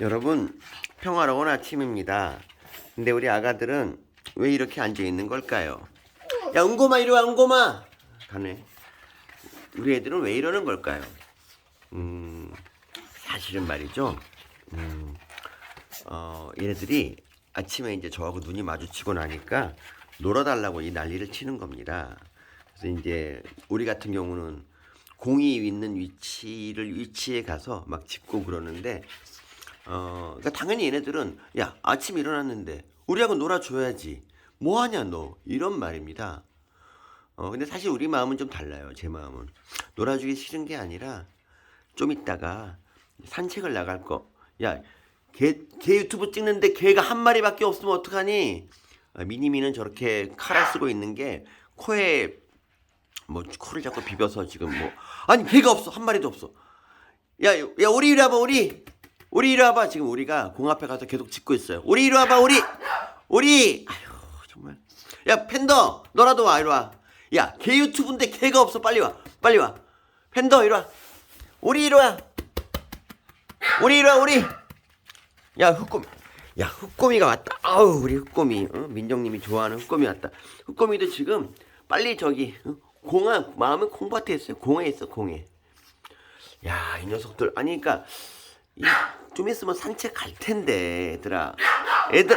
여러분 평화로운 아침입니다. 근데 우리 아가들은 왜 이렇게 앉아 있는 걸까요? 야 은고마 이리 와 은고마 가네. 우리 애들은 왜 이러는 걸까요? 음 사실은 말이죠. 음, 어 얘네들이 아침에 이제 저하고 눈이 마주치고 나니까 놀아달라고 이 난리를 치는 겁니다. 그래서 이제 우리 같은 경우는 공이 있는 위치를 위치에 가서 막 짚고 그러는데 어, 그러니까 당연히 얘네들은 야 아침 일어났는데 우리하고 놀아줘야지 뭐 하냐 너 이런 말입니다. 어 근데 사실 우리 마음은 좀 달라요. 제 마음은 놀아주기 싫은 게 아니라 좀 있다가 산책을 나갈 거. 야, 개, 개 유튜브 찍는데 개가 한 마리밖에 없으면 어떡하니? 아, 미니미는 저렇게 칼을 쓰고 있는 게 코에 뭐 코를 자꾸 비벼서 지금 뭐 아니 개가 없어 한 마리도 없어. 야, 야 우리 이리 와봐 우리 우리 이리 와봐. 지금 우리가 공 앞에 가서 계속 짖고 있어요. 우리 이리 와봐 우리. 우리. 아휴 정말. 야 팬더 너라도 와 이리 와. 야개 유튜브인데 개가 없어. 빨리 와 빨리 와. 팬더 이리 와. 우리 이리 와. 우리 이리 와 우리. 야 흑곰. 야 흑곰이가 왔다. 아우 우리 흑곰이. 어? 민정님이 좋아하는 흑곰이 왔다. 흑곰이도 지금 빨리 저기 어? 공항 마음은 콩밭에 있어요. 공에 있어 공에. 야 이 녀석들. 아니 그러니까 이, 좀 있으면 산책 갈 텐데 얘들아. 애들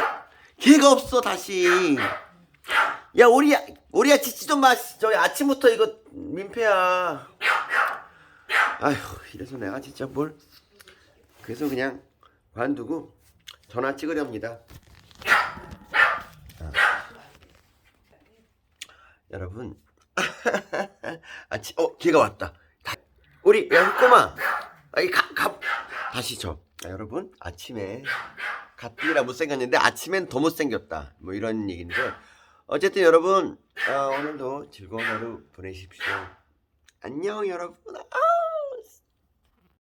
개가 없어 다시. 야 오리야 오리야 짖지 좀마 저기 아침부터 이거 민폐야. 아휴 이래서 내가 진짜 뭘. 그래서 그냥 관두고 전화 찍으렵니다. 아. 여러분. 아침 어 걔가 왔다. 다- 우리 야 흑꼬마. 아 이 가 가 다시 저. 자, 여러분 아침에 가뜩이나 못생겼는데 아침엔 더 못생겼다. 뭐 이런 얘기인데 어쨌든 여러분 어, 오늘도 즐거운 하루 보내십시오. 안녕 여러분